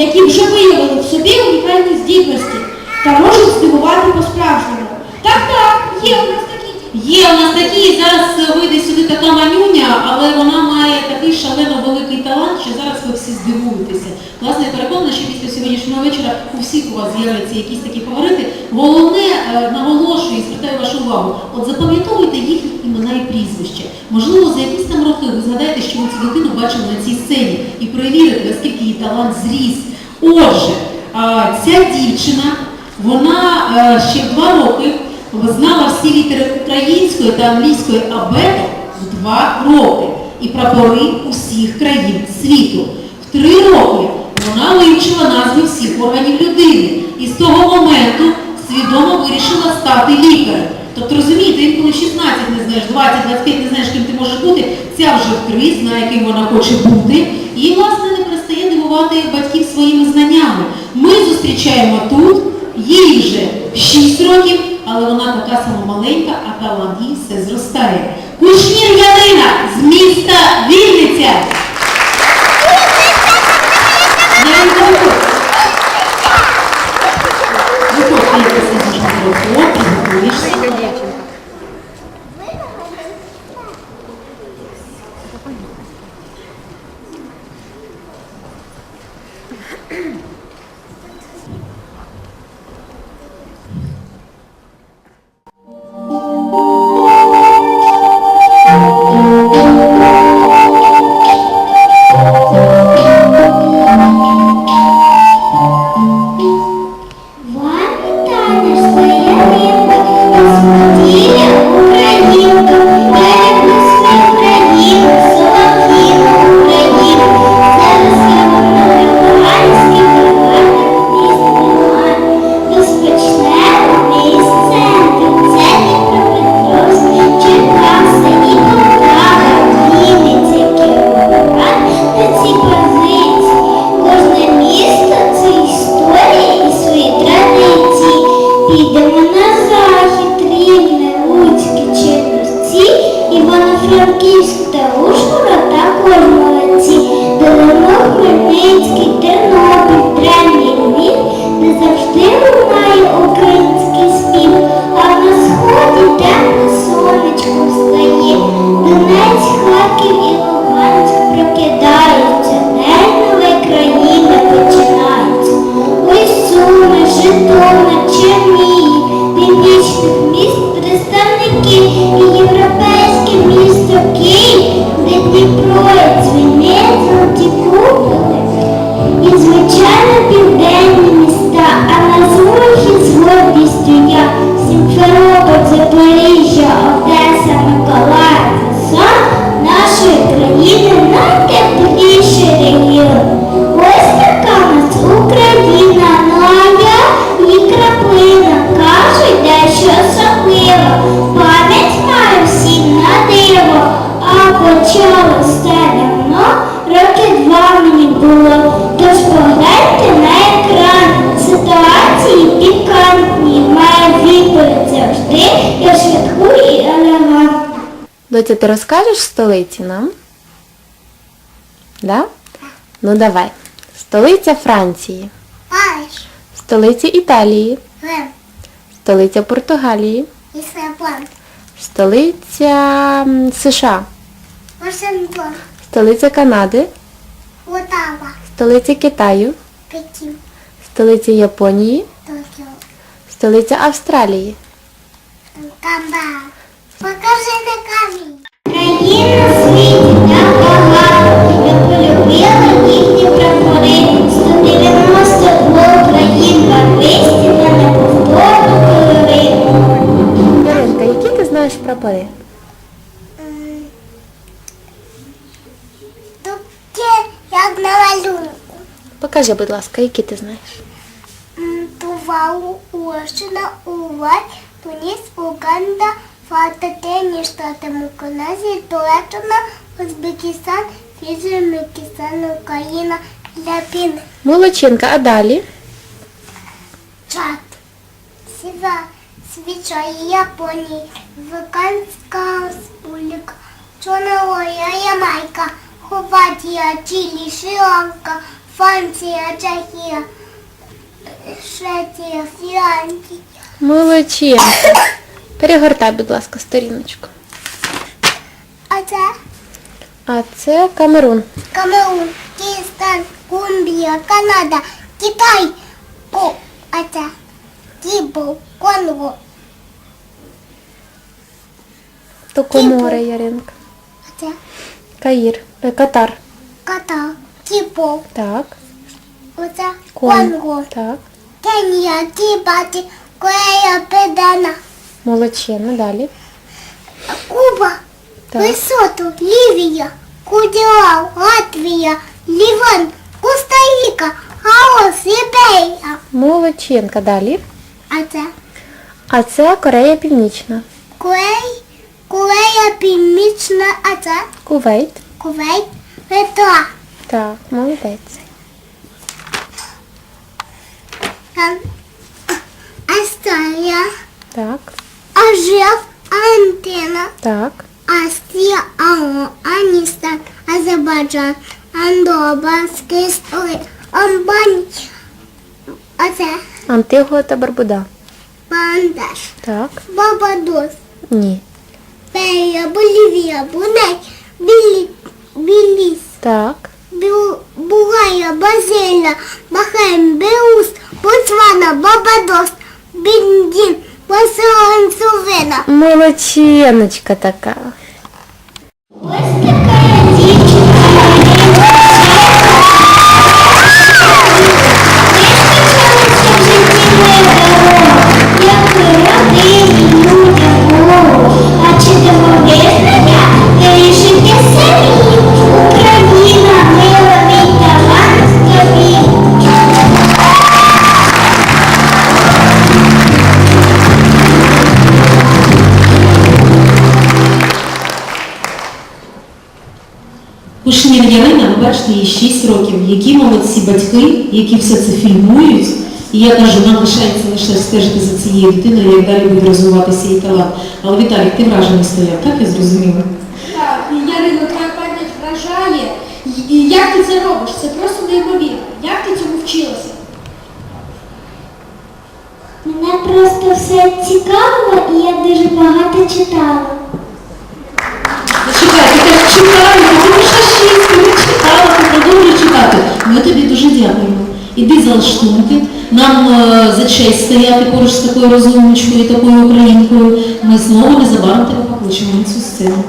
які вже виявили в собі унікальні здібності та можуть здивувати по-справжньому. Так, так, є у нас такі. Є у нас такі, зараз вийде сюди така манюня, але вона має такий шалено великий талант, що зараз ви всі здивуєтеся. Власне, я переконана, що після сьогоднішнього вечора у всіх у вас з'являться якісь такі фаворити. Головне, е, наголошую і звертаю вашу увагу, от запам'ятовуйте їхні імена і прізвища. Можливо, за якісь там роки ви згадаєте, що ви цю дитину бачили на цій сцені і перевірите, наскільки її талант зріс. Отже, ця дівчина, вона е, ще два роки знала всі літери української та англійської абеток в два роки і прапори усіх країн світу. В три роки вона вивчила назви всіх органів людини і з того моменту свідомо вирішила стати лікарем. Тобто розумієте, інколи 16 не знаєш, 20, 25 не знаєш, ким ти можеш бути, ця вже в три знає, ким вона хоче бути. І, власне, не батьків своїми знаннями. Ми зустрічаємо тут, їй вже 6 років, але вона така сама маленька, а талант їй все зростає. Кушнір Янина з міста Вінниця. Янка, Доця, ти розкажеш столиці нам? Да? Ну давай. Столиця Франції, Париж, столиця Італії, Рим, столиця Португалії, Лісабон, столиця США, Вашингтон, столиця Канади, Отава, столиця Китаю, Пекін, столиця Японії, Токіо, столиця Австралії. Камбара. Покажи на камінь. Країна світі так багато, я полюбила їхні прапори. 192 країн барвисті на неповторну кольори. Даринка, які ти знаєш прапори? Тут як на малюнку. Покажи, будь ласка, які ти знаєш. Тувалу, Угорщина, Уругвай, Туніс, Уганда, Фататені, Штати Миконезія, Туреччина, Узбекистан, Фіджі, Мікістан, Україна, Ляпін, Молодчинка, а далі? Чад, Сіва, Свіча, Японії, Ваканська Республіка, Чорна Ямайка, Хорватія, Чилі, Шри-Ланка, Франція, Чехія, Швеція, Фінляндія. Молодчинка. Перегортай, будь ласка, сторіночку. А це А це Камерун. Камерун, Київстан, Колумбія, Канада, Китай. О, а це Кібо, Конго. То Токоморе, Яринка. А це Каїр. Е, Катар. Катар, Кібо. Так. Оце Кон. Конго. Так. Кенія, Кібаті, Корея, Педана, Молодчина. Далі. Куба, Так. Лесото, Лівія, Куділа, Латвія, Ліван, Коста-Ріка, Гаос, Ліберія. Молодчинка. Далі. А це А це Корея Північна. Курей, Корея, Північна, а це Кувейт. Кувейт, Литва, Так, молодець. Ан- Австралія, Так. Ажев, Антина, Так. Австрія, Ао, Аністан, Азербайджан, Андорба, Скистоли, Амбані. А це Антигуа та Барбуда. Бандаш, Так. Барбадос, Ні. Перія, Болівія, Бруней, Білі, Біліс, Так. Бю- Булгая, Бразилія, Бахрейн, Белус, Ботсвана, Барбадос, Бендін, Словена. Молодчиночка така. Кушнір Ярина, ви бачите, їй 6 років. Які молодці батьки, які все це фільмують. І я кажу, нам лишається лише стежити за цією дитиною, як далі буде розвиватися її талант. Але Віталій, ти вражений стояв, так я зрозуміла? Так, Ярино, твоя пам'ять вражає. І- як ти це робиш? Це просто неймовірно. Як ти цьому вчилася? Мене просто все цікавило і я дуже багато читала. Чекай, ти так читаєш, Ми тобі дуже дякуємо. Іди за лаштунки. Нам е, за честь стояти поруч з такою розумничкою і такою українкою. Ми знову незабаром тебе покличемо на цю сцену.